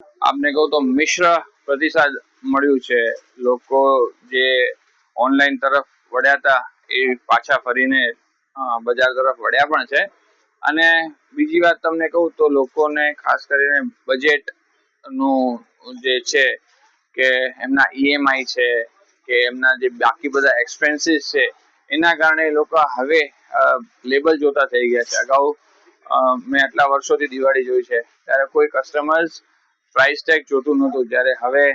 આપને કહું તો મિશ્ર પ્રતિસાદ મળ્યું છે. લોકો જે ઓનલાઈન તરફ વળ્યા હતા એ પાછા ફરીને બજાર તરફ વળ્યા પણ છે. અને બીજી વાત તમને કહું તો લોકોને ખાસ કરીને બજેટનું જે છે કે એમના ઈએમઆઈ છે, કે એમના જે બાકી બધા એક્સપેન્સીસ છે, એના કારણે લોકો હવે લેબલ જોતા થઈ ગયા છે. અગાઉ મેં આટલા વર્ષોથી દિવાળી જોઈ છે. ત્યારે કોઈ કસ્ટમર્સ પ્રાઇસ ટેગ જોતું નહોતું. જ્યારે હવે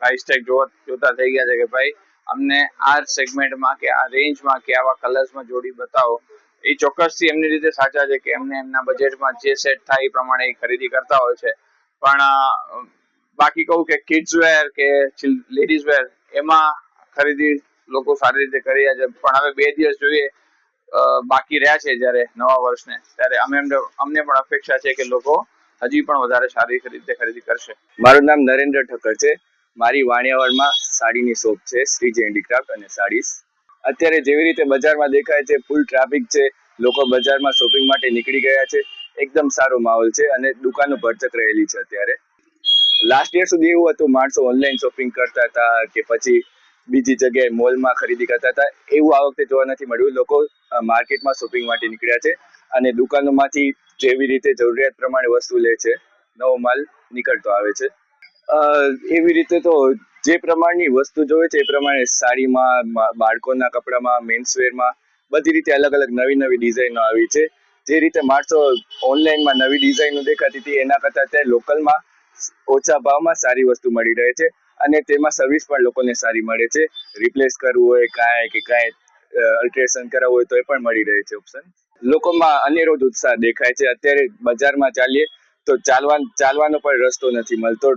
પ્રાઇસ ટેગ જોતા થઈ ગયા છે કે ભાઈ, અમને આ સેગમેન્ટમાં કે આ રેન્જમાં કે આવા કલર્સમાં જોડી બતાવો. એ ચોક્કસથી એમની રીતે સાચા છે કે એમને એમના બજેટમાં જે સેટ થાય એ પ્રમાણે એ ખરીદી કરતા હોય છે. પણ બાકી કહું કે કિડ્સ વેર કે લેડીઝ વેર એમાં ખરીદી લોકો સારી રીતે કરી રહ્યા છે. પણ હવે બે દિવસ જોઈએ બાકી રહ્યા છે જ્યારે નવા વર્ષને. ત્યારે અમે અમને પણ અપેક્ષા છે કે લોકો હજી પણ વધારે સારી રીતે ખરીદી કરશે. મારું નામ નરેન્દ્ર ઠક્કર છે. મારી વાણિયાવાડમાં સાડીની શોપ છે શ્રીજી હેન્ડીક્રાફ્ટ અને સાડીસ. અત્યારે જેવી રીતે બજારમાં દેખાય છે ફૂલ ટ્રાફિક છે, લોકો બજારમાં શોપિંગ માટે નીકળી ગયા છે. એકદમ સારો માહોલ છે અને દુકાનો ભરચક રહેલી છે અત્યારે. લાસ્ટ યર સુધી એવું હતું, માણસો ઓનલાઈન શોપિંગ કરતા હતા કે પછી બીજી જગ્યાએ મોલમાં ખરીદી કરતા હતા. એવું આ વખતે જોવા નથી મળ્યું. લોકો માર્કેટમાં શોપિંગ માટે નીકળ્યા છે. અને દુકાનોમાંથી જેવી રીતે જરૂરિયાત પ્રમાણે વસ્તુ લે છે, નવો માલ નીકળતો આવે છે. એવી રીતે તો જે પ્રમાણની વસ્તુ જોવે છે એ પ્રમાણે સાડીમાં બાળકોના કપડામાં મેન્સવેરમાં બધી રીતે અલગ અલગ નવી નવી ડિઝાઇનો આવી છે. જે રીતે માણસો ઓનલાઈનમાં નવી ડિઝાઇનો દેખાતી હતી, એના કરતાં અત્યારે લોકલમાં ઓછા ભાવમાં સારી વસ્તુ મળી રહે છે અને તેમાં સર્વિસ પણ લોકોને સારી મળે છે. રિપ્લેસ કરવું હોય, કાંઈ કે કાંઈ અલ્ટ્રેશન કરાવવું હોય તો એ પણ મળી રહે છે ઓપ્શન લોકોમાં અનેરો જ ઉત્સાહ દેખાય છે. અત્યારે બજારમાં ચાલીએ તો ચાલવા ચાલવાનો પણ રસ્તો નથી મળતો.